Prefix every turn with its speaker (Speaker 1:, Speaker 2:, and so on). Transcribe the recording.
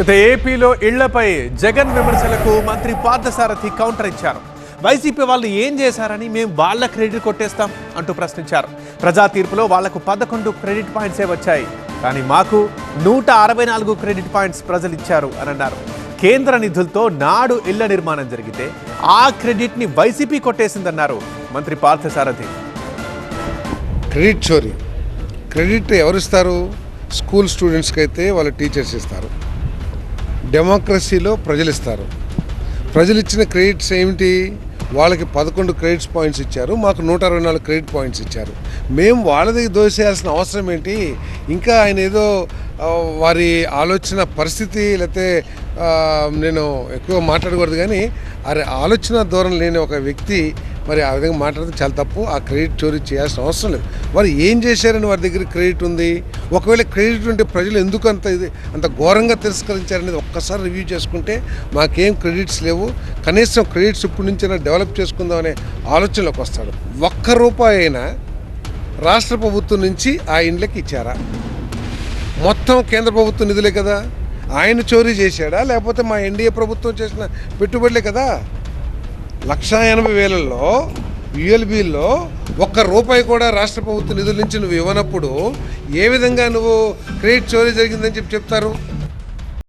Speaker 1: అయితే ఏపీలో ఇళ్ళపై జగన్ విమర్శలకు మంత్రి పార్థసారథి కౌంటర్ ఇచ్చారు. వైసీపీ వాళ్ళు ఏం చేశారని మేము వాళ్ళ క్రెడిట్ కొట్టేస్తాం అంటూ ప్రశ్నించారు. ప్రజా తీర్పులో వాళ్ళకు పదకొండు క్రెడిట్ పాయింట్సే వచ్చాయి. కానీ మాకు నూట అరవై నాలుగు క్రెడిట్ పాయింట్స్ ప్రజలు ఇచ్చారు అని అన్నారు. కేంద్ర నిధులతో నాడు ఇళ్ళ నిర్మాణం జరిగితే ఆ క్రెడిట్ని వైసీపీ కొట్టేసిందన్నారు మంత్రి పార్థసారథి.
Speaker 2: క్రెడిట్ చోరీ. క్రెడిట్ ఎవరు ఇస్తారు స్కూల్ స్టూడెంట్స్కి అయితే వాళ్ళ టీచర్స్ ఇస్తారు. డెమోక్రసీలో ప్రజలు ఇస్తారు ప్రజలు ఇచ్చిన క్రెడిట్స్ ఏమిటి? వాళ్ళకి పదకొండు క్రెడిట్స్ పాయింట్స్ ఇచ్చారు మాకు నూట అరవై నాలుగు క్రెడిట్ పాయింట్స్ ఇచ్చారు. మేము వాళ్ళది దోసేయాల్సిన అవసరం ఏంటి? ఇంకా ఆయన ఏదో వారి ఆలోచన పరిస్థితి లేకపోతే నేను ఎక్కువ మాట్లాడకూడదు కానీ అరే ఆలోచన దూరం లేని ఒక వ్యక్తి మరి ఆ విధంగా మాట్లాడితే చాలా తప్పు. ఆ క్రెడిట్ చోరీ చేయాల్సిన అవసరం లేదు. వారు ఏం చేశారని వారి దగ్గర క్రెడిట్ ఉంది? ఒకవేళ క్రెడిట్ ఉంటే ప్రజలు ఎందుకు అంత ఇది అంత ఘోరంగా తిరస్కరించారనేది ఒక్కసారి రివ్యూ చేసుకుంటే మాకేం క్రెడిట్స్ లేవు. కనీసం క్రెడిట్స్ ఇప్పటి నుంచైనా డెవలప్ చేసుకుందాం అనే ఆలోచనలోకి వస్తాడు ఒక్క రూపాయి అయినా రాష్ట్ర ప్రభుత్వం నుంచి ఆ ఇండ్లకి ఇచ్చారా? మొత్తం కేంద్ర ప్రభుత్వ నిధులే కదా? ఆయన చోరీ చేశాడా? లేకపోతే మా ఎన్డీఏ ప్రభుత్వం చేసిన పెట్టుబడులే కదా? లక్షా ఎనభై వేలలో యుఎల్బిలో ఒక్క రూపాయి కూడా రాష్ట్ర ప్రభుత్వ నిధుల నుంచి నువ్వు ఇవ్వనప్పుడు ఏ విధంగా నువ్వు క్రెడిట్ చోరీ జరిగిందని చెప్పి చెప్తారు?